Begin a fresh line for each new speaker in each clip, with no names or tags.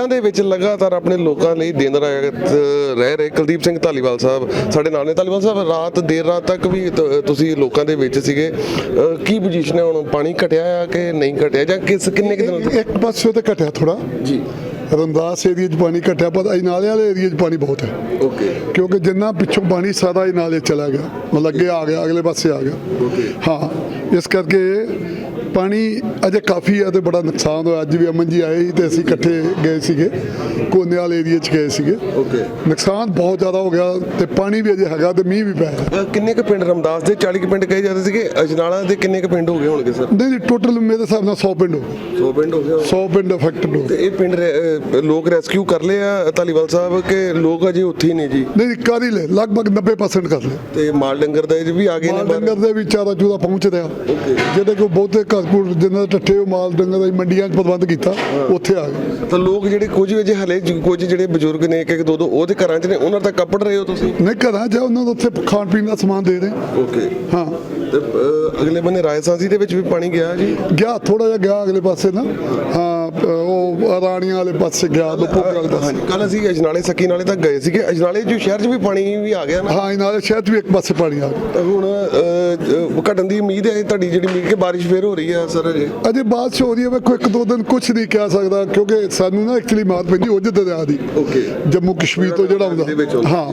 ਪਿੰਡਾਂ ਦੇ ਵਿੱਚ ਲਗਾਤਾਰ ਆਪਣੇ ਲੋਕਾਂ ਲਈ ਦਿਨ ਰਾਤ ਰਹਿ ਰਹੇ ਕੁਲਦੀਪ ਸਿੰਘ ਧਾਲੀਵਾਲ ਸਾਹਿਬ ਸਾਡੇ ਨਾਲ ਨੇ। ਧਾਲੀਵਾਲ ਸਾਹਿਬ ਰਾਤ ਦੇਰ ਰਾਤ ਤੱਕ ਵੀ ਤੁਸੀਂ ਲੋਕਾਂ ਦੇ ਵਿੱਚ ਸੀਗੇ। ਕੀ ਪੋਜੀਸ਼ਨ ਹੈ ਹੁਣ? ਪਾਣੀ ਘਟਿਆ ਆ ਕਿ ਨਹੀਂ ਘਟਿਆ? ਜਾਂ ਕਿਸ ਕਿੰਨੇ ਕੁ ਦਿਨਾਂ
ਇੱਕ ਪਾਸੇ ਤੇ ਘਟਿਆ ਥੋੜਾ
ਜੀ।
ਰਮਦਾਸ ਏਰੀਆ 'ਚ ਪਾਣੀ ਘਟਿਆ ਪਰ ਅਜਨਾਲੇ ਵਾਲੇ ਏਰੀਆ 'ਚ ਪਾਣੀ ਬਹੁਤ ਹੈ।
ਓਕੇ।
ਕਿਉਂਕਿ ਜਿੰਨਾ ਪਿੱਛੋਂ ਪਾਣੀ ਸਾਰਾ ਅਜਨਾਲੇ ਚਲਾ ਗਿਆ। ਮਤਲਬ ਅੱਗੇ ਆ ਗਿਆ ਅਗਲੇ ਪਾਸੇ ਆ ਗਿਆ। ਹਾਂ ਇਸ ਕਰਕੇ ਪਾਣੀ ਅਜੇ ਕਾਫੀ ਹੈ ਤੇ ਬੜਾ ਨੁਕਸਾਨ ਹੋਇਆ। ਅੱਜ ਵੀ ਅਮਨ ਜੀ ਆਏ ਸੀ ਤੇ ਅਸੀਂ ਇਕੱਠੇ ਗਏ ਸੀਗੇ। ਕੋਨੇਵਾਲ ਏਰੀਆ 'ਚ ਗਏ ਸੀਗੇ।
ਓਕੇ
ਨੁਕਸਾਨ ਬਹੁਤ ਜ਼ਿਆਦਾ ਹੋ ਗਿਆ ਤੇ ਪਾਣੀ ਵੀ ਅਜੇ ਹੈਗਾ ਤੇ ਮੀਂਹ ਵੀ ਪੈ ਰਿਹਾ।
ਕਿੰਨੇ ਕੁ ਪਿੰਡ ਰਮਦਾਸ ਦੇ? 40 ਕੁ ਪਿੰਡ ਕਹੇ ਜਾਂਦੇ ਸੀਗੇ। ਅਜਨਾਲਾ ਦੇ ਕਿੰਨੇ ਕੁ ਪਿੰਡ ਹੋ ਗਏ ਹੋਣਗੇ ਸਰ?
ਨਹੀਂ ਨਹੀਂ ਟੋਟਲ ਮੇਰੇ ਹਿਸਾਬ ਨਾਲ 100 ਪਿੰਡ ਹੋ
100 ਪਿੰਡ ਹੋ ਗਏ
100 ਪਿੰਡ ਅਫੈਕਟਡ ਹੋ
ਤੇ ਇਹ ਪਿੰਡ ਲੋਕ ਰੈਸਕਿਊ ਕਰ ਲਏ ਆ ਧਾਲੀਵਾਲ ਸਾਹਿਬ ਕਿ ਲੋਕ ਅਜੇ ਉੱਥੇ ਹੀ ਨੇ ਜੀ?
ਨਹੀਂ ਕਰ ਹੀ ਲੈ ਲਗਭਗ 90% ਕਰ ਲਿਆ
ਤੇ ਮਾਲ ਡੰਗਰ ਦਾ ਵੀ ਆ ਗਏ ਨੇ
ਮਾਲ। ਡੰਗਰ ਦੇ ਵੀ ਚਾਰਾ ਚੂਰਾ ਪਹੁੰਚ ਰਿਹਾ। ਜਿਹੜੇ ਕੋ ਬਹੁਤੇ ਜਿਨ੍ਹਾਂ ਦੇ ਟੱਠੇ ਉਹ ਮਾਲ ਡੰਗਰ ਦਾ ਮੰਡੀਆਂ 'ਚ ਪ੍ਰਬੰਧ ਕੀਤਾ ਉੱਥੇ ਆ ਗਏ।
ਤਾਂ ਲੋਕ ਜਿਹੜੇ ਕੁਝ ਵਜੇ ਹਲੇ ਜ- ਕੁਝ ਜਿਹੜੇ ਬਜ਼ੁਰਗ ਨੇ ਇੱਕ ਇੱਕ ਦੋ ਦੋ ਉਹਦੇ ਘਰਾਂ 'ਚ ਨੇ ਉਹਨਾਂ ਤੱਕ ਕੱਪੜ ਰਹੇ ਹੋ ਤੁਸੀਂ?
ਨਹੀਂ ਘਰਾਂ 'ਚ ਆ, ਉਹਨਾਂ ਨੂੰ ਉੱਥੇ ਖਾਣ ਪੀਣ ਦਾ ਸਮਾਨ ਦੇ ਰਹੇ
ਓਕੇ।
ਹਾਂ।
ਤੇ ਅਗਲੇ ਬੰਨੇ ਰਾਜਸਾਂਸੀ ਦੇ ਵਿੱਚ ਵੀ ਪਾਣੀ ਗਿਆ ਜੀ?
ਗਿਆ ਥੋੜਾ ਜਿਹਾ ਗਿਆ ਅਗਲੇ ਪਾਸੇ ਨਾ। ਹਾਂ। ਉਹ ਰਾਣੀਆਂ ਵਾਲੇ ਪਾਸੇ ਗਿਆ ਲੋਪੋ ਪਾਸੇ
ਹਾਂਜੀ ਕੱਲ ਅਸੀਂ ਅਜਨਾਲੇ ਸੱਕੀ ਨਾਲੇ ਤੱਕ ਗਏ ਸੀਗੇ। ਅਜਨਾਲੇ ਜੋ ਸ਼ਹਿਰ 'ਚ ਵੀ ਪਾਣੀ ਵੀ ਆ ਗਿਆ ਨਾ।
ਹਾਂ ਨਾਲੇ ਸ਼ਹਿਰ 'ਚ ਵੀ ਇੱਕ ਪਾਸੇ ਪਾਣੀ ਆ ਗਿਆ।
ਤਾਂ ਹੁਣ ਘਟਣ ਦੀ ਉਮੀਦ ਹੈ ਤੁਹਾਡੀ ਜਿਹੜੀ ਉਮੀਦ ਕਿ ਬਾਰਿਸ਼ ਫੇਰ ਹੋ ਰਹੀ ਆ ਸਰ ਅਜੇ?
ਅਜੇ ਬਾਅਦ ਹੋ ਰਹੀ ਹੈ ਵੇਖੋ ਇੱਕ ਦੋ ਦਿਨ ਕੁਝ ਨਹੀਂ ਕਹਿ ਸਕਦਾ ਕਿਉਂਕਿ ਸਾਨੂੰ ਨਾ ਐਕਚੁਅਲੀ ਮਾਤ ਪੈਂਦੀ ਉਜ ਦਰਿਆ ਦੀ
ਓਕੇ
ਜੰਮੂ ਕਸ਼ਮੀਰ ਤੋਂ ਜਿਹੜਾ
ਦੇ
ਆਉਂਦਾ। ਹਾਂ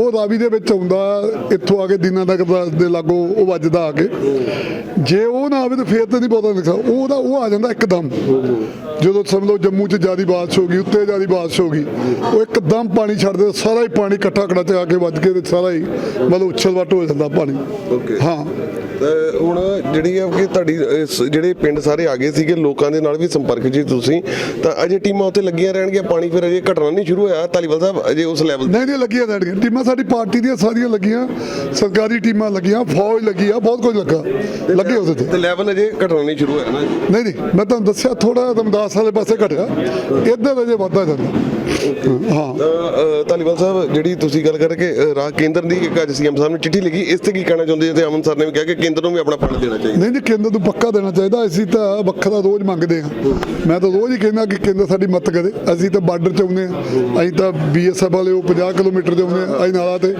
ਉਹ ਰਾਵੀ ਦੇ ਵਿੱਚ ਆਉਂਦਾ ਇੱਥੋਂ ਆ ਕੇ ਦੀਨਾਨਗਰ ਦਾ ਦੇ ਲਾਗੋਂ ਉਹ ਵੱਜਦਾ ਆ ਕੇ। ਜੇ ਉਹ ਨਾ ਆਵੇ ਤਾਂ ਫੇਰ ਤਾਂ ਨਹੀਂ ਬਹੁਤਾ ਨੁਕਸਾਨ ਉਹਦਾ ਉਹ ਆ ਜਾਂਦਾ ਇੱਕਦਮ। ਜਦੋਂ ਸਮਝ ਲਓ ਜੰਮੂ 'ਚ ਜਿਆਦੀ ਬਾਰਿਸ਼ ਹੋ ਗਈ ਉੱਤੇ ਜਿਆਦੀ ਬਾਰਿਸ਼ ਹੋ ਗਈ ਉਹ ਇੱਕਦਮ ਪਾਣੀ ਛੱਡਦੇ ਸਾਰਾ ਹੀ ਪਾਣੀ ਇਕੱਠਾ ਕੜਾ ਤੇ ਆ ਕੇ ਵੱਜ ਕੇ ਤੇ ਸਾਰਾ ਹੀ ਮਤਲਬ ਉਛਲ ਵੱਟ ਹੋ ਜਾਂਦਾ ਪਾਣੀ।
ਓਕੇ
ਹਾਂ।
ਤਾਂ ਹੁਣ ਜਿਹੜੀ ਹੈ ਕਿ ਤੁਹਾਡੀ ਜਿਹੜੇ ਪਿੰਡ ਸਾਰੇ ਆ ਗਏ ਸੀਗੇ ਲੋਕਾਂ ਦੇ ਨਾਲ ਵੀ ਸੰਪਰਕ ਜੀ ਤੁਸੀਂ ਤਾਂ ਅਜੇ ਟੀਮਾਂ ਉੱਤੇ ਲੱਗੀਆਂ ਰਹਿਣਗੀਆਂ ਪਾਣੀ ਫਿਰ ਅਜੇ ਘਟਣਾ ਨਹੀਂ ਸ਼ੁਰੂ ਹੋਇਆ ਧਾਲੀਵਾਲ ਸਾਹਿਬ ਅਜੇ ਉਸ ਲੈਵਲ
ਨਹੀਂ ਨਹੀਂ ਲੱਗੀਆਂ ਰਹਿਣਗੀਆਂ। ਟੀਮਾਂ ਸਾਡੀ ਪਾਰਟੀ ਦੀਆਂ ਸਾਰੀਆਂ ਲੱਗੀਆਂ ਸਰਕਾਰੀ ਟੀਮਾਂ ਲੱਗੀਆਂ ਫੌਜ ਲੱਗੀ ਆ ਬਹੁਤ ਕੁਝ ਲੱਗਾ ਲੱਗੇ ਉਹਦੇ ਤੇ।
ਲੈਵਲ ਅਜੇ ਘਟਣਾ ਨਹੀਂ ਸ਼ੁਰੂ ਹੋਇਆ ਨਾ
ਨਹੀਂ ਨਹੀਂ ਮੈਂ ਤੁਹਾਨੂੰ ਦੱਸਿਆ ਥੋੜਾ ਰਮਦਾਸ ਵਾਲੇ ਪਾਸੇ ਘਟਿਆ। ਇੱਧਰ ਅਜੇ ਵੱਧਦਾ ਜਾਂਦਾ ਹਾਂ।
ਧਾਲੀਵਾਲ ਸਾਹਿਬ ਜਿਹੜੀ ਤੁਸੀਂ ਗੱਲ ਕਰਕੇ ਰਾਹ ਕੇਂਦਰ ਦੀ ਇੱਕ ਅੱਜ ਸੀਐਮ ਸਾਹਿਬ ਨੂੰ ਚਿੱਠੀ ਲਿਖੀ ਇਸ ਤੇ ਕੀ ਕਹਿਣਾ ਚਾਹੁੰਦੇ ਤੇ ਅਮਨ ਸਰ ਨੇ ਵੀ ਕਿਹਾ ਕਿ ਕੇਂਦਰ ਨੂੰ ਵੀ ਆਪਣਾ ਫੰਡ ਦੇਣਾ ਚਾਹੀਦਾ।
ਨਹੀਂ ਨਹੀਂ ਕੇਂਦਰ ਨੂੰ ਪੱਕਾ ਦੇਣਾ ਚਾਹੀਦਾ। ਅਸੀਂ ਤਾਂ ਵੱਖਰਾ ਰੋਜ਼ ਮੰਗਦੇ ਹਾਂ। ਮੈਂ ਤਾਂ ਰੋਜ਼ ਹੀ ਕਹਿੰਦਾ ਕਿ ਕੇਂਦਰ ਸਾਡੀ ਮਦਦ ਕਰੇ। ਅਸੀਂ ਤਾਂ ਬਾਰਡਰ 'ਚ ਆਉਂਦੇ ਹਾਂ। ਅਸੀਂ ਤਾਂ ਬੀਐਸਐਫ ਵਾਲੇ ਉਹ 50 ਕਿਲੋਮੀਟਰ ਦੇ ਆਉਂਦੇ ਹਾਂ ਅਸੀਂ ਨਾਲਾ ਤੇ।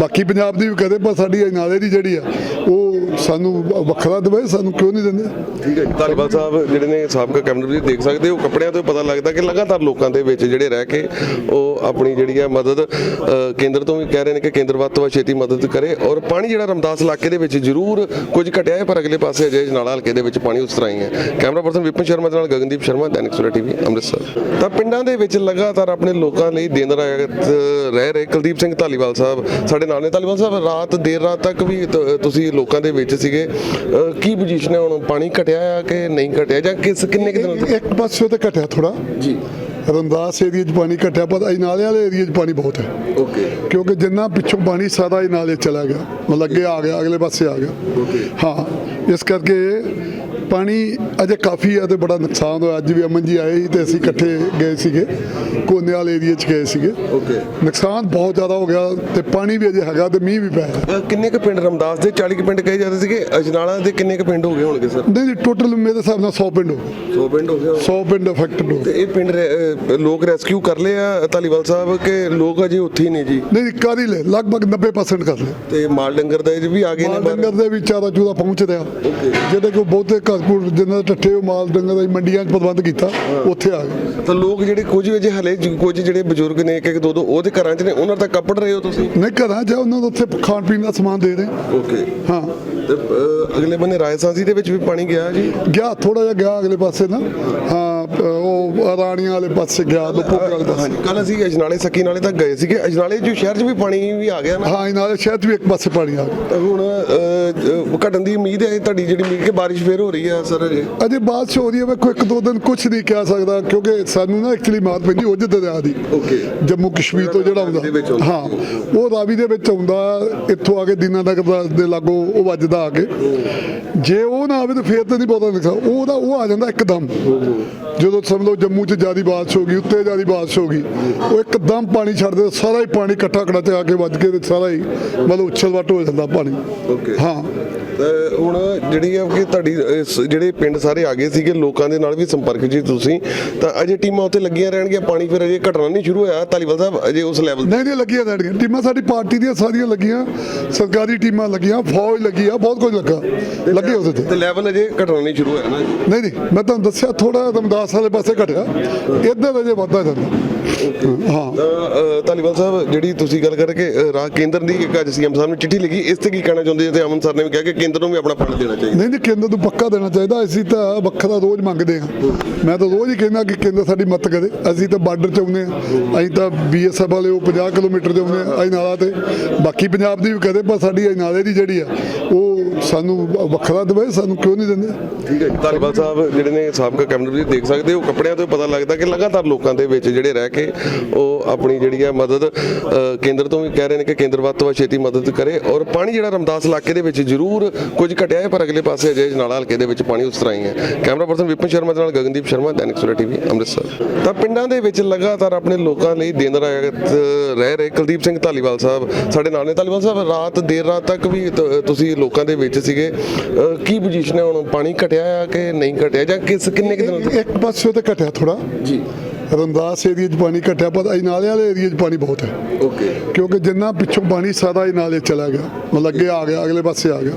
ਬਾਕੀ ਪੰਜਾਬ ਦੀ ਵੀ ਕਰੇ ਪਰ ਸਾਡੀ ਨਾਲੇ ਦੀ ਜਿਹੜੀ ਆ ਉਹ ਸਾਨੂੰ ਵੱਖਰਾ ਦੇਵੇ, ਸਾਨੂੰ ਕਿਉਂ ਨਹੀਂ ਦਿੰਦੇ?
ਠੀਕ ਧਾਲੀਵਾਲ ਸਾਹਿਬ, ਜਿਹੜੇ ਨੇ ਸਾਬਕਾ ਕੈਬਨਿਟ ਵੀ ਦੇਖ ਸਕਦੇ ਹੋ, ਕੱਪੜਿਆਂ ਤੋਂ ਪਤਾ ਲੱਗਦਾ ਕਿ ਲਗਾਤਾਰ ਲੋਕਾਂ ਦੇ ਵਿੱਚ ਜਿਹੜੇ ਰਹਿ ਕੇ ਉਹ ਆਪਣੀ ਜਿਹੜੀ ਹੈ ਮਦਦ ਕੇਂਦਰ ਤੋਂ ਵੀ ਕਹਿ ਰਹੇ ਨੇ ਕਿ ਕੇਂਦਰ ਵੱਧ ਤੋਂ ਛੇਤੀ ਮਦਦ ਕਰੇ ਔਰ ਪਾਣੀ ਜਿਹੜਾ ਰਮਦਾਸ ਇਲਾਕੇ ਦੇ ਵਿੱਚ ਜ਼ਰੂਰ ਕੁਝ ਘਟਿਆ ਹੈ, ਪਰ ਅਗਲੇ ਪਾਸੇ ਅਜੇ ਜਨਾਲਾ ਹਲਕੇ ਦੇ ਵਿੱਚ ਪਾਣੀ ਉਸ ਤਰ੍ਹਾਂ ਹੀ ਹੈ। ਕੈਮਰਾ ਪਰਸਨ ਵਿਪਨ ਸ਼ਰਮਾ ਦੇ ਨਾਲ ਗਗਨਦੀਪ ਸ਼ਰਮਾ, ਦੈਨਿਕ ਸੂਰਜ ਟੀਵੀ, ਅੰਮ੍ਰਿਤਸਰ। ਤਾਂ ਪਿੰਡਾਂ ਦੇ ਵਿੱਚ ਲਗਾਤਾਰ ਆਪਣੇ ਲੋਕਾਂ ਲਈ ਦਿਨ ਰਾਤ ਰਹਿ ਰਹੇ। ਕੁਲਦੀਪ ਸਿੰਘ ਧਾਲੀਵਾਲ ਸਾਹਿਬ ਸਾਡੇ ਨਾਲ ਨੇ। ਧਾਲੀਵਾਲ ਸਾਹਿਬ, ਰਾਤ, ਦੇਰ ਰਾਤ ਤੱਕ ਵੀ ਤੁਸੀਂ ਲੋਕਾਂ ਦੇ ਵਿੱਚ ਸੀਗੇ। ਕੀ ਪੋਜੀਸ਼ਨ ਹੈ ਹੁਣ ਪਾਣੀ ਘਟਿਆ ਆ ਕਿ ਨਹੀਂ ਘਟਿਆ ਜਾਂ ਕਿਸ ਕਿੰਨੇ ਕੁ ਦਿਨਾਂ ਤੋਂ?
ਇੱਕ ਪਾਸੇ ਤੇ ਘਟਿਆ ਥੋੜਾ
ਜੀ।
ਰਮਦਾਸ ਏਰੀਆ 'ਚ ਪਾਣੀ ਘਟਿਆ ਪਰ ਅਜਨਾਲੇ ਵਾਲੇ ਏਰੀਆ 'ਚ ਪਾਣੀ ਬਹੁਤ ਹੈ।
ਓਕੇ।
ਕਿਉਂਕਿ ਜਿੰਨਾ ਪਿੱਛੋਂ ਪਾਣੀ ਸਾਰਾ ਅਜਨਾਲੇ ਚਲਾ ਗਿਆ। ਮਤਲਬ ਅੱਗੇ ਆ ਗਿਆ ਅਗਲੇ ਪਾਸੇ ਆ ਗਿਆ। ਹਾਂ ਇਸ ਕਰਕੇ ਪਾਣੀ ਅਜੇ ਕਾਫੀ ਹੈ ਤੇ ਬੜਾ ਨੁਕਸਾਨ ਹੋਇਆ। ਅੱਜ ਵੀ ਅਮਨ ਜੀ ਆਏ ਸੀ ਤੇ ਅਸੀਂ ਇਕੱਠੇ ਗਏ ਸੀਗੇ। ਕੋਨੇਵਾਲ ਏਰੀਆ 'ਚ ਗਏ ਸੀਗੇ।
ਓਕੇ
ਨੁਕਸਾਨ ਬਹੁਤ ਜ਼ਿਆਦਾ ਹੋ ਗਿਆ ਤੇ ਪਾਣੀ ਵੀ ਅਜੇ ਹੈਗਾ ਤੇ ਮੀਂਹ ਵੀ ਪੈ ਰਿਹਾ।
ਅਹ ਕਿੰਨੇ ਕੁ ਪਿੰਡ ਰਮਦਾਸ ਦੇ? 40 ਕੁ ਪਿੰਡ ਕਹੇ ਜਾਂਦੇ ਸੀਗੇ। ਅਜਨਾਲਾ ਦੇ ਕਿੰਨੇ ਕੁ ਪਿੰਡ ਹੋ ਗਏ ਹੋਣਗੇ ਸਰ?
ਨਹੀਂ ਟੋਟਲ ਮੇਰੇ ਹਿਸਾਬ ਨਾਲ 100 ਪਿੰਡ ਹੋ
100 ਪਿੰਡ ਹੋ ਗਏ
100 ਪਿੰਡ ਅਫੈਕਟਡ ਹੋ
ਤੇ ਇਹ ਪਿੰਡ ਲੋਕ ਰੈਸਕਿਊ ਕਰ ਲਏ ਆ ਧਾਲੀਵਾਲ ਸਾਹਿਬ ਕਿ ਲੋਕ ਅਜੇ ਉੱਥੇ ਹੀ ਨੇ ਜੀ?
ਨਹੀਂ ਕਰ ਹੀ ਲੈ ਲਗਭਗ 90% ਕਰ ਲਿਆ
ਤੇ ਮਾਲ ਡੰਗਰ ਦਾ ਵੀ ਆ ਗਏ ਨੇ
ਮਾਲ। ਡੰਗਰ ਦੇ ਵੀ ਚਾਰਾ ਚੂਰਾ ਪਹੁੰਚ ਰਿਹਾ। ਜਿਹੜੇ ਕੋ ਬਹੁਤੇ ਘਰਪੁਰ ਜਿਨ੍ਹਾਂ ਦੇ ਟੱਠੇ ਉਹ ਮਾਲ ਡੰਗਰ ਦਾ ਮੰਡੀਆਂ 'ਚ ਪ੍ਰਬੰਧ ਕੀਤਾ ਉੱਥੇ ਆ ਗਏ।
ਤਾਂ ਲੋਕ ਜਿਹੜੇ ਕੁਝ ਵਜੇ ਹਲੇ ਜ- ਕੁਝ ਜਿਹੜੇ ਬਜ਼ੁਰਗ ਨੇ ਇੱਕ ਇੱਕ ਦੋ ਦੋ ਉਹਦੇ ਘਰਾਂ 'ਚ ਨੇ ਉਹਨਾਂ ਤੱਕ ਕੱਪੜ ਰਹੇ ਹੋ ਤੁਸੀਂ?
ਨਹੀਂ ਘਰਾਂ 'ਚ ਆ, ਉਹਨਾਂ ਨੂੰ ਉੱਥੇ ਖਾਣ ਪੀਣ ਦਾ ਸਮਾਨ ਦੇ ਰਹੇ
ਓਕੇ।
ਹਾਂ।
ਤੇ ਅਗਲੇ ਬੰਨੇ ਰਾਜਸਾਂਸੀ ਦੇ ਵਿੱਚ ਵੀ ਪਾਣੀ ਗਿਆ ਜੀ?
ਗਿਆ ਥੋੜਾ ਜਿਹਾ ਗਿਆ ਅਗਲੇ ਪਾਸੇ ਨਾ। ਹਾਂ। ਉਹ ਰਾਣੀਆਂ ਵਾਲੇ ਪਾਸੇ ਗਿਆ ਲੋਪੋ ਵਾਲੇ ਪਾਸੇ।
ਕੱਲ ਅਸੀਂ ਅਜਨਾਲੇ ਸੱਕੀ ਨਾਲੇ ਤੱਕ ਗਏ ਸੀਗੇ। ਅਜਨਾਲੇ ਜੋ ਸ਼ਹਿਰ 'ਚ ਵੀ ਪਾਣੀ ਵੀ ਆ ਗਿਆ ਨਾ?
ਹਾਂ ਨਾਲੇ ਸ਼ਹਿਰ 'ਚ ਵੀ ਇੱਕ ਪਾਸੇ ਪਾਣੀ ਆ ਗਿਆ।
ਹੁਣ ਘਟਣ ਦੀ ਉਮੀਦ ਹੈ ਤੁਹਾਡੀ ਜਿਹੜੀ ਉਮੀਦ ਕਿ ਬਾਰਿਸ਼ ਫੇਰ ਹੋ ਰਹੀ ਆ ਸਰ? ਅਜੇ
ਅਜੇ ਬਾਅਦ ਹੋ ਰਹੀ ਹੈ ਵੇਖੋ ਇੱਕ ਦੋ ਦਿਨ ਕੁਝ ਨਹੀਂ ਕਹਿ ਸਕਦਾ ਕਿਉਂਕਿ ਸਾਨੂੰ ਨਾ ਐਕਚੁਅਲੀ ਮਾਤ ਪੈਂਦੀ ਉਜ ਦਰਿਆ ਦੀ।
ਓਕੇ
ਜੰਮੂ ਕਸ਼ਮੀਰ ਤੋਂ ਜਿਹੜਾ
ਦੇ ਵਿੱਚ
ਆਉਂਦਾ।
ਆਉਂਦਾ।
ਹਾਂ ਉਹ ਰਾਵੀ ਦੇ ਵਿੱਚ ਆਉਂਦਾ ਇੱਥੋਂ ਆ ਕੇ ਦੀਨਾਨਗਰ ਦਾ ਦੇ ਲਾਗੋਂ ਉਹ ਵੱਜਦਾ ਆ ਕੇ। ਜੇ ਉਹ ਨਾ ਆਵੇ ਤਾਂ ਫੇਰ ਤਾਂ ਨਹੀਂ ਬਹੁਤਾ ਨੁਕਸਾਨ ਉਹਦਾ ਉਹ ਆ ਜਾਂਦਾ ਇੱਕਦਮ। ਜਦੋਂ ਸਮਝ ਲਓ ਜੰਮੂ 'ਚ ਜਿਆਦੀ ਬਾਰਿਸ਼ ਹੋ ਗਈ ਉੱਤੇ ਜਿਆਦੀ ਬਾਰਿਸ਼ ਹੋ ਗਈ ਉਹ ਇੱਕਦਮ ਪਾਣੀ ਛੱਡਦੇ ਸਾਰਾ ਹੀ ਪਾਣੀ ਇਕੱਠਾ ਕੜਾ ਤੇ ਆ ਕੇ ਵੱਜ ਕੇ ਤੇ ਸਾਰਾ ਹੀ ਮਤਲਬ ਉਛਲ ਵੱਟ ਹੋ ਜਾਂਦਾ ਪਾਣੀ।
ਓਕੇ
ਹਾਂ।
ਹੁਣ ਜਿਹੜੀ ਆ ਕਿ ਤੁਹਾਡੀ ਜਿਹੜੇ ਪਿੰਡ ਸਾਰੇ ਆ ਗਏ ਸੀਗੇ ਲੋਕਾਂ ਦੇ ਨਾਲ ਵੀ ਸੰਪਰਕ ਜੀ ਤੁਸੀਂ ਤਾਂ ਅਜੇ ਟੀਮਾਂ ਉੱਥੇ ਲੱਗੀਆਂ ਰਹਿਣਗੀਆਂ? ਪਾਣੀ ਫਿਰ ਅਜੇ ਘਟਣਾ ਨਹੀਂ ਸ਼ੁਰੂ ਹੋਇਆ ਧਾਲੀਵਾਲ ਸਾਹਿਬ ਅਜੇ ਉਸ ਲੈਵਲ
ਨਹੀਂ ਨਹੀਂ ਲੱਗੀਆਂ ਰਹਿਣਗੀਆਂ। ਟੀਮਾਂ ਸਾਡੀ ਪਾਰਟੀ ਦੀਆਂ ਸਾਰੀਆਂ ਲੱਗੀਆਂ ਸਰਕਾਰੀ ਟੀਮਾਂ ਲੱਗੀਆਂ ਫੌਜ ਲੱਗੀ ਆ ਬਹੁਤ ਕੁਝ ਲੱਗਾ। ਲੱਗੇ ਉਸ ਤੇ
ਲੈਵਲ ਅਜੇ ਘਟਣਾ ਨਹੀਂ ਸ਼ੁਰੂ ਹੋਇਆ ਨਾ
ਨਹੀਂ ਨਹੀਂ ਮੈਂ ਤੁਹਾਨੂੰ ਦੱਸਿਆ ਥੋੜਾ ਰਮਦਾਸ ਵਾਲੇ ਪਾਸੇ ਘਟਿਆ। ਇੱਧਰ ਅਜੇ ਵੱਧਦਾ ਜਾਂਦਾ। ਹਾਂ।
ਤਾਂ ਅਹ, ਧਾਲੀਵਾਲ ਸਾਹਿਬ ਜਿਹੜੀ ਤੁਸੀਂ ਗੱਲ ਕਰ ਕਿ ਰਾਹ ਕੇਂਦਰ ਦੀ ਇੱਕ ਅੱਜ ਸੀਐਮ ਸਾਹਿਬ ਨੂੰ ਚਿੱਠੀ ਲਿਖੀ ਇਸ ਤੇ ਕੀ ਕਹਿਣਾ ਚਾਹੁੰਦੇ ਤੇ ਅਮਨ ਸਰ ਨੇ ਵੀ ਕਿਹਾ ਕਿ ਕੇਂਦਰ ਨੂੰ ਵੀ ਆਪਣਾ ਫੰਡ ਦੇਣਾ ਚਾਹੀਦਾ?
ਨਹੀਂ ਨਹੀਂ ਕੇਂਦਰ ਨੂੰ ਪੱਕਾ ਦੇਣਾ ਚਾਹੀਦਾ। ਅਸੀਂ ਤਾਂ ਵੱਖਰਾ ਰੋਜ਼ ਮੰਗਦੇ ਹਾਂ। ਮੈਂ ਤਾਂ ਰੋਜ਼ ਹੀ ਕਹਿੰਦਾ ਕਿ ਕੇਂਦਰ ਸਾਡੀ ਮਦਦ ਕਰੇ। ਅਸੀਂ ਤਾਂ ਬਾਰਡਰ 'ਚ ਆਉਂਦੇ ਹਾਂ। ਅਸੀਂ ਤਾਂ ਬੀਐਸਐਫ ਵਾਲੇ ਉਹ 50 ਕਿਲੋਮੀਟਰ ਦੇ ਆਉਂਦੇ ਹਾਂ ਅਸੀਂ ਨਾਲਾ ਤੇ। ਬਾਕੀ ਪੰਜਾਬ ਦੀ ਵੀ ਕਰੇ ਪਰ ਸਾਡੀ ਇਹ ਨਾਲੇ ਦੀ ਜਿਹੜੀ ਆ ਉਹ ਸਾਨੂੰ ਵੱਖਰਾ ਦੇਵੇ, ਸਾਨੂੰ ਕਿਉਂ ਨਹੀਂ ਦਿੰਦੇ?
ਠੀਕ ਹੈ ਧਾਲੀਵਾਲ ਸਾਹਿਬ, ਜਿਹੜੇ ਨੇ ਸਾਬਕਾ ਕੈਬਨਿਟ ਤੁਸੀਂ ਦੇਖ ਸਕਦੇ ਹੋ, ਕੱਪੜਿਆਂ ਤੋਂ ਪਤਾ ਲੱਗਦਾ ਕਿ ਲਗਾਤਾਰ ਲੋਕਾਂ ਦੇ ਵਿੱਚ ਜਿਹੜੇ ਰਹਿ ਕੇ ਉਹ ਆਪਣੀ ਜਿਹੜੀ ਹੈ ਮਦਦ ਕੇਂਦਰ ਤੋਂ ਵੀ ਕਹਿ ਰਹੇ ਨੇ ਕਿ ਕੇਂਦਰ ਵੱਧ ਤੋਂ ਵੱਧ ਛੇਤੀ ਮਦਦ ਕਰੇ ਔਰ ਪਾਣੀ ਜਿਹੜਾ ਰਮਦਾਸ ਇਲਾਕੇ ਦੇ ਵਿੱਚ ਜ਼ਰੂਰ ਕੁਝ ਘਟਿਆ ਹੈ, ਪਰ ਅਗਲੇ ਪਾਸੇ ਅਜੇ ਨਾਲਾ ਹਲਕੇ ਦੇ ਵਿੱਚ ਪਾਣੀ ਉਸ ਤਰ੍ਹਾਂ ਹੀ ਹੈ। ਕੈਮਰਾ ਪਰਸਨ ਵਿਪਨ ਸ਼ਰਮਾ ਦੇ ਨਾਲ ਗਗਨਦੀਪ ਸ਼ਰਮਾ, ਦੈਨਿਕ ਸਵੇਰਾ ਟੀਵੀ, ਅੰਮ੍ਰਿਤਸਰ। ਤਾਂ ਪਿੰਡਾਂ ਦੇ ਵਿੱਚ ਲਗਾਤਾਰ ਆਪਣੇ ਲੋਕਾਂ ਲਈ ਦਿਨ ਰਾਤ ਰਹਿ ਰਹੇ ਕੁਲਦੀਪ ਸਿੰਘ ਧਾਲੀਵਾਲ ਸਾਹਿਬ ਸਾਡੇ ਨਾਲ ਨੇ। ਧਾਲੀਵਾਲ ਸਾਹਿਬ, ਰਾਤ ਦੇਰ ਰਾਤ ਤੱਕ ਵੀ ਤੁਸੀਂ ਲੋਕਾਂ ਦੇ ਵਿੱਚ ਸੀਗੇ। ਅਹ, ਕੀ ਪੋਜੀਸ਼ਨ ਹੈ? ਹੁਣ ਪਾਣੀ ਘਟਿਆ ਹੈ ਕਿ ਨਹੀਂ ਘਟਿਆ? ਜਾਂ ਕਿਸ ਕਿੰਨੇ ਕੁ ਦਿਨਾਂ
ਇੱਕ ਪਾਸੇ ਤੇ ਘਟਿਆ ਥੋੜਾ
ਜੀ।
ਰਮਦਾਸ ਏਰੀਆ 'ਚ ਪਾਣੀ ਘਟਿਆ ਪਰ ਅਸੀਂ ਨਾਲੇ ਵਾਲੇ ਏਰੀਆ 'ਚ ਪਾਣੀ ਬਹੁਤ ਹੈ।
ਓਕੇ।
ਕਿਉਂਕਿ ਜਿੰਨਾ ਪਿੱਛੋਂ ਪਾਣੀ ਸਾਰਾ ਹੀ ਨਾਲੇ ਚਲਾ ਗਿਆ। ਮਤਲਬ ਅੱਗੇ ਆ ਗਿਆ ਅਗਲੇ ਪਾਸੇ ਆ ਗਿਆ।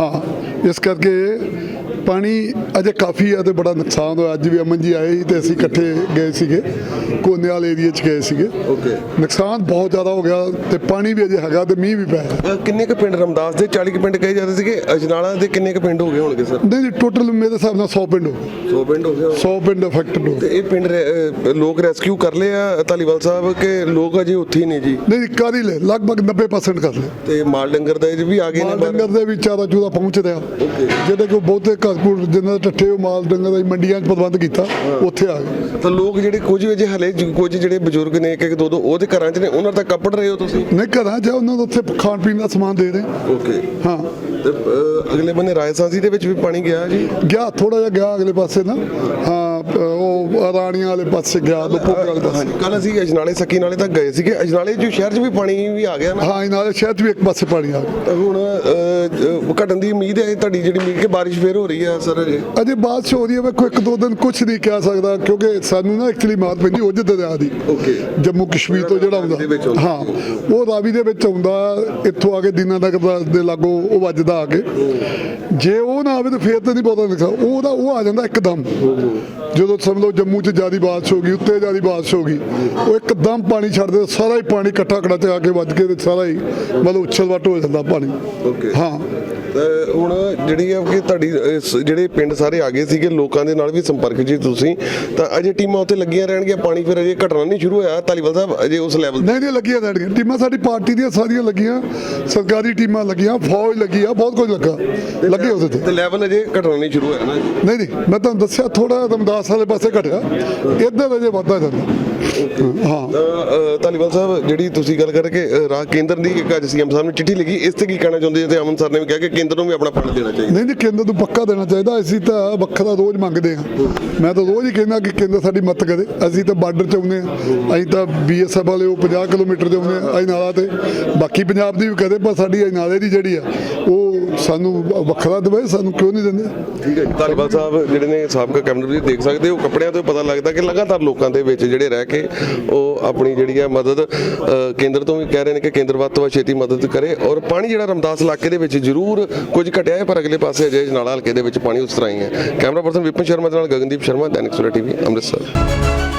ਹਾਂ ਇਸ ਕਰਕੇ ਪਾਣੀ ਅਜੇ ਕਾਫੀ ਆ ਤੇ ਬੜਾ ਨੁਕਸਾਨ ਹੋਇਆ। ਅੱਜ ਵੀ ਅਮਨ ਜੀ ਆਏ ਸੀ ਤੇ ਅਸੀਂ ਇਕੱਠੇ ਗਏ ਸੀਗੇ। ਕੋਨੇ ਵਾਲੇ ਏਰੀਆ 'ਚ ਗਏ ਸੀਗੇ।
ਓਕੇ
ਨੁਕਸਾਨ ਬਹੁਤ ਜ਼ਿਆਦਾ ਹੋ ਗਿਆ ਤੇ ਪਾਣੀ ਵੀ ਅਜੇ ਹੈਗਾ ਤੇ ਮੀਂਹ ਵੀ ਪੈ ਰਿਹਾ।
ਕਿੰਨੇ ਕੁ ਪਿੰਡ ਰਮਦਾਸ ਦੇ? 40 ਕੁ ਪਿੰਡ ਕਹੇ ਜਾਂਦੇ ਸੀਗੇ। ਅਜਨਾਲਾ ਦੇ ਕਿੰਨੇ ਕੁ ਪਿੰਡ ਹੋ ਗਏ ਹੋਣਗੇ ਸਰ
ਨਹੀਂ ਨਹੀਂ ਟੋਟਲ ਮੇਰੇ ਹਿਸਾਬ ਨਾਲ 100 ਪਿੰਡ ਹੋ ਗਏ।
100 ਪਿੰਡ ਹੋ ਗਏ
100 ਪਿੰਡ ਅਫੈਕਟਡ ਹੋ
ਤੇ
ਗਏ
ਇਹ ਪਿੰਡ ਅਹ, ਲੋਕ ਰੈਸਕਿਊ ਕਰ ਲਏ ਆ ਧਾਲੀਵਾਲ ਸਾਹਿਬ ਕਿ ਲੋਕ ਅਜੇ ਉੱਥੇ ਹੀ ਨੇ ਜੀ?
ਨਹੀਂ ਕਰ ਹੀ ਲੈ ਲਗਭਗ 90% ਕਰ ਲਿਆ
ਤੇ ਮਾਲ ਡੰਗਰ ਦਾ ਇਹ ਵੀ ਆ ਗਏ ਨੇ
ਮਾਲ
ਬਾਹਰ।
ਡੰਗਰ ਦੇ ਵੀ ਚਾਰਾ ਚੂਰਾ ਪਹੁੰਚ ਰਿਹਾ।
Okay.
ਜਿਹੜੇ ਕੋ ਬਹੁਤੇ ਜਿਨ੍ਹਾਂ ਦੇ ਟੱਠੇ ਉਹ ਮਾਲ ਡੰਗਰ ਦਾ ਮੰਡੀਆਂ 'ਚ ਪ੍ਰਬੰਧ ਕੀਤਾ ਉੱਥੇ ਆ ਗਏ।
ਤਾਂ ਲੋਕ ਜਿਹੜੇ ਕੁਝ ਵਜੇ ਹਲੇ ਕੁਝ ਜਿਹੜੇ ਬਜ਼ੁਰਗ ਨੇ ਇੱਕ ਇੱਕ ਦੋ ਦੋ ਉਹਦੇ ਘਰਾਂ 'ਚ ਨੇ ਉਹਨਾਂ ਤੱਕ ਕੱਪੜ ਰਹੇ ਹੋ ਤੁਸੀਂ?
ਨਹੀਂ ਘਰਾਂ 'ਚ ਉਹਨਾਂ ਨੂੰ ਉੱਥੇ ਖਾਣ ਪੀਣ ਦਾ ਸਮਾਨ ਦੇ ਰਹੇ।
ਓਕੇ।
ਹਾਂ।
ਤੇ ਅਗਲੇ ਬੰਨੇ ਰਾਜਸਾਂਸੀ ਦੇ ਵਿੱਚ ਵੀ ਪਾਣੀ ਗਿਆ ਜੀ?
ਗਿਆ ਥੋੜਾ ਜਿਹਾ ਗਿਆ ਅਗਲੇ ਪਾਸੇ ਨਾ। ਹਾਂ। ਉਹ ਰਾਣੀਆਂ ਵਾਲੇ ਪਾਸੇ ਗਿਆ ਲੋਪੋਕੇ ਵਾਲੇ ਪਾਸੇ।
ਕੱਲ ਅਸੀਂ ਅਜਨਾਲੇ ਸੱਕੀ ਨਾਲੇ ਤੱਕ ਗਏ ਸੀਗੇ। ਅਜਨਾਲੇ ਜੋ ਸ਼ਹਿਰ 'ਚ ਵੀ ਪਾਣੀ ਵੀ ਆ ਗਿਆ ਨਾ।
ਹਾਂ ਦੇ ਸ਼ਹਿਰ 'ਚ ਵੀ ਇੱਕ ਪਾਸੇ ਪਾਣੀ ਆ ਗਿਆ।
ਹੁਣ ਘਟਣ ਦੀ ਉਮੀਦ ਹੈ ਤੁਹਾਡੀ ਜਿਹੜੀ ਉਮੀਦ ਕਿ ਬਾਰਿਸ਼ ਫੇਰ ਹੋ ਰਹੀ ਹੈ ਸਰ ਅਜੇ?
ਅਜੇ 'ਚ ਹੋ ਰਹੀ ਹੈ ਵੇਖੋ ਇੱਕ ਦੋ ਦਿਨ ਕੁਝ ਨਹੀਂ ਕਹਿ ਸਕਦਾ ਕਿਉਂਕਿ ਸਾਨੂੰ ਨਾ ਐਕਚੁਅਲੀ ਮਾਰ ਪੈਂਦੀ ਉਜ ਦਰਿਆ ਦੀ
ਓਕੇ
ਜੰਮੂ ਕਸ਼ਮੀਰ ਤੋਂ ਜਿਹੜਾ ਆਉਂਦਾ। ਹਾਂ ਉਹ ਰਾਵੀ ਦੇ ਵਿੱਚ ਆਉਂਦਾ ਇੱਥੋਂ ਆ ਕੇ ਦੀਨਾ ਦਾ- ਦੇ ਲਾਗੋਂ ਉਹ ਵੱਜਦਾ ਆ ਕੇ। ਜੇ ਉਹ ਨਾ ਆਵੇ ਤਾਂ ਫੇਰ ਤਾਂ ਨਹੀਂ ਬਹੁਤਾ ਨੁਕਸਾਨ ਉਹਦਾ ਉਹ ਆ ਜਾਂਦਾ ਇੱਕਦਮ। ਜਦੋਂ ਸਮਝ ਲਓ ਜੰਮੂ 'ਚ ਜਿਆਦੀ ਬਾਰਿਸ਼ ਹੋ ਗਈ ਉੱਤੇ ਜਿਆਦੀ ਬਾਰਿਸ਼ ਹੋ ਗਈ ਉਹ ਇੱਕਦਮ ਪਾਣੀ ਛੱਡਦੇ ਸਾਰਾ ਹੀ ਪਾਣੀ ਇਕੱਠਾ ਕੜਾ ਤੇ ਆ ਕੇ ਵੱਜ ਕੇ ਸਾਰਾ ਹੀ ਮਤਲਬ ਉਛਲ ਵੱਟ ਹੋ ਜਾਂਦਾ ਪਾਣੀ। ਹਾਂ।
ਹੁਣ ਜਿਹੜੀ ਆ ਕਿ ਤੁਹਾਡੀ ਜਿਹੜੇ ਪਿੰਡ ਸਾਰੇ ਆ ਗਏ ਸੀਗੇ ਲੋਕਾਂ ਦੇ ਨਾਲ ਵੀ ਸੰਪਰਕ ਜੀ ਤੁਸੀਂ ਤਾਂ ਅਜੇ ਟੀਮਾਂ ਉੱਥੇ ਲੱਗੀਆਂ ਰਹਿਣਗੀਆਂ? ਪਾਣੀ ਫਿਰ ਅਜੇ ਘਟਣਾ ਨਹੀਂ ਸ਼ੁਰੂ ਹੋਇਆ ਧਾਲੀਵਾਲ ਸਾਹਿਬ ਅਜੇ ਉਸ ਲੈਵਲ
ਨਹੀਂ ਨਹੀਂ ਲੱਗੀਆਂ ਰਹਿਣਗੀਆਂ। ਟੀਮਾਂ ਸਾਡੀ ਪਾਰਟੀ ਦੀਆਂ ਸਾਰੀਆਂ ਲੱਗੀਆਂ ਸਰਕਾਰੀ ਟੀਮਾਂ ਲੱਗੀਆਂ ਫੌਜ ਲੱਗੀ ਆ ਬਹੁਤ ਕੁਝ ਲੱਗਾ। ਲੱਗੇ ਉਸ ਤੇ
ਤੇ ਲੈਵਲ ਅਜੇ ਘਟਣਾ ਨਹੀਂ ਸ਼ੁਰੂ ਹੋਇਆ ਨਾ
ਨਹੀਂ ਨਹੀਂ ਮੈਂ ਤੁਹਾਨੂੰ ਦੱਸਿਆ ਥੋੜਾ ਰਮਦਾਸ ਵਾਲੇ ਪਾਸੇ ਘਟਿਆ। ਇੱਧਰ ਅਜੇ ਵੱਧਦਾ ਜਾਂਦਾ ਹਾਂ
ਤਾਂ ਧਾਲੀਵਾਲ ਸਾਹਿਬ, ਜਿਹੜੀ ਤੁਸੀਂ ਗੱਲ ਕਰ ਕਿ ਰਾਹ ਕੇਂਦਰ ਦੀ ਇੱਕ ਅੱਜ ਸੀਐਮ ਸਾਹਿਬ ਨੂੰ ਚਿੱਠੀ ਲਿਖੀ, ਇਸ ਤੇ ਕੀ ਕਹਿਣਾ ਚਾਹੁੰਦੇ ਤੇ ਅਮਨ ਸਰ ਨੇ ਵੀ ਕਿਹਾ ਕਿ ਕੇਂਦਰ ਨੂੰ ਵੀ ਆਪਣਾ ਫੰਡ ਦੇਣਾ ਚਾਹੀਦਾ।
ਨਹੀਂ ਨਹੀਂ, ਕੇਂਦਰ ਨੂੰ ਪੱਕਾ ਦੇਣਾ ਚਾਹੀਦਾ। ਅਸੀਂ ਤਾਂ ਵੱਖਰਾ ਰੋਜ਼ ਮੰਗਦੇ ਹਾਂ। ਮੈਂ ਤਾਂ ਰੋਜ਼ ਹੀ ਕਹਿੰਦਾ ਕਿ ਕੇਂਦਰ ਸਾਡੀ ਮਦਦ ਕਰੇ। ਅਸੀਂ ਤਾਂ ਬਾਰਡਰ 'ਚ ਆਉਂਦੇ ਹਾਂ। ਅਸੀਂ ਤਾਂ ਬੀਐਸਐਫ ਵਾਲੇ ਉਹ 50 ਕਿਲੋਮੀਟਰ ਦੇ ਆਉਂਦੇ ਹਾਂ, ਅਜਨਾਲਾ ਤੇ। ਬਾਕੀ ਪੰਜਾਬ ਦੀ ਵੀ ਕਦੇ, ਪਰ ਸਾਡੀ ਅਜਨਾਲੇ ਦੀ ਜਿਹੜੀ ਆ, ਉਹ ਸਾਨੂੰ ਵੱਖਰਾ ਦੇਵੇ, ਸਾਨੂੰ ਕਿਉਂ ਨਹੀਂ ਦਿੰਦੇ?
ਠੀਕ ਹੈ ਧਾਲੀਵਾਲ ਸਾਹਿਬ, ਜਿਹੜੇ ਨੇ ਸਾਬਕਾ ਕੈਬਨਿਟ ਤੁਸੀਂ ਦੇਖ ਸਕਦੇ ਹੋ, ਕੱਪੜਿਆਂ ਤੋਂ ਪਤਾ ਲੱਗਦਾ ਕਿ ਲਗਾਤਾਰ ਲੋਕਾਂ ਦੇ ਵਿੱਚ ਜਿਹੜੇ ਰਹਿ ਕੇ ਉਹ ਆਪਣੀ ਜਿਹੜੀ ਹੈ ਮਦਦ ਕੇਂਦਰ ਤੋਂ ਵੀ ਕਹਿ ਰਹੇ ਨੇ ਕਿ ਕੇਂਦਰ ਵੱਧ ਤੋਂ ਵੱਧ ਛੇਤੀ ਮਦਦ ਕਰੇ ਔਰ ਪਾਣੀ ਜਿਹੜਾ ਰਮਦਾਸ ਇਲਾਕੇ ਦੇ ਵਿੱਚ ਜ਼ਰੂਰ ਕੁਝ ਘਟਿਆ ਹੈ, ਪਰ ਅਗਲੇ ਪਾਸੇ ਅਜੇ ਨਾਲਾ ਹਲਕੇ ਦੇ ਵਿੱਚ ਪਾਣੀ ਉਸ ਤਰ੍ਹਾਂ ਹੀ ਹੈ। ਕੈਮਰਾ ਪਰਸਨ ਵਿਪਨ ਸ਼ਰਮਾ ਦੇ ਨਾਲ ਗਗਨਦੀਪ ਸ਼ਰਮਾ, ਦੈਨਿਕ ਸਵੇਰਾ ਟੀਵੀ, ਅੰਮ੍ਰਿਤਸਰ।